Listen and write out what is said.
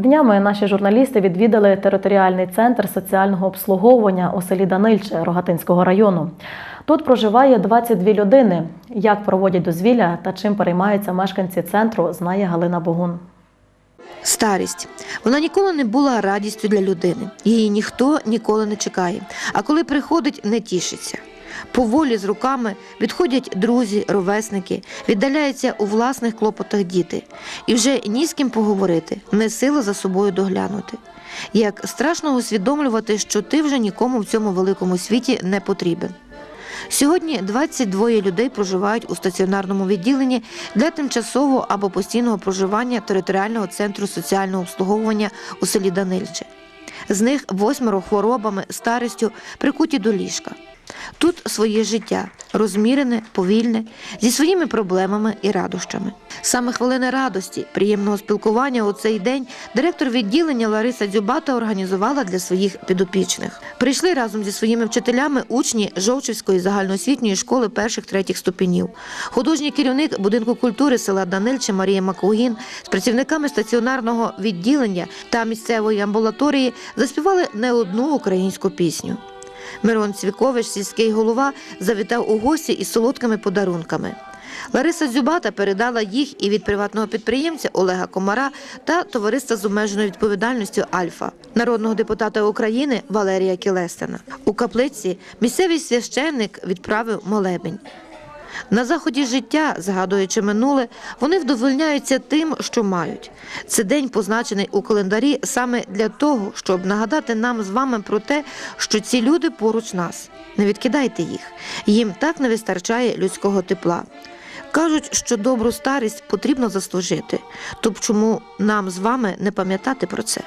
Днями наші журналісти відвідали територіальний центр соціального обслуговування у селі Данильче Рогатинського району. Тут проживає 22 людини. Як проводять дозвілля та чим переймаються мешканці центру, знає Галина Богун. Старість. Вона ніколи не була радістю для людини. Її ніхто ніколи не чекає. А коли приходить, не тішиться. Поволі з руками відходять друзі, ровесники, віддаляються у власних клопотах діти, і вже ні з ким поговорити, не сила за собою доглянути. Як страшно усвідомлювати, що ти вже нікому в цьому великому світі не потрібен. Сьогодні 22 людей проживають у стаціонарному відділенні для тимчасового або постійного проживання територіального центру соціального обслуговування у селі Данильче. З них восьмеро хворобами, старістю прикуті до ліжка. Тут своє життя розмірене, повільне, зі своїми проблемами і радощами. Саме хвилини радості, приємного спілкування у цей день директор відділення Лариса Дзюбата організувала для своїх підопічних. Прийшли разом зі своїми вчителями учні Жовчівської загальноосвітньої школи перших третіх ступенів. Художній керівник будинку культури села Данильче Марія Макугін з працівниками стаціонарного відділення та місцевої амбулаторії заспівали не одну українську пісню. Мирон Цвікович, сільський голова, завітав у гості із солодкими подарунками. Лариса Дзюбата передала їх і від приватного підприємця Олега Комара та товариства з обмеженою відповідальністю Альфа, народного депутата України Валерія Кілестина. У каплиці місцевий священник відправив молебень. На заході життя, згадуючи минуле, вони вдовольняються тим, що мають. Це день позначений у календарі саме для того, щоб нагадати нам з вами про те, що ці люди поруч нас. Не відкидайте їх. Їм так не вистачає людського тепла. Кажуть, що добру старість потрібно заслужити. Тобто чому нам з вами не пам'ятати про це?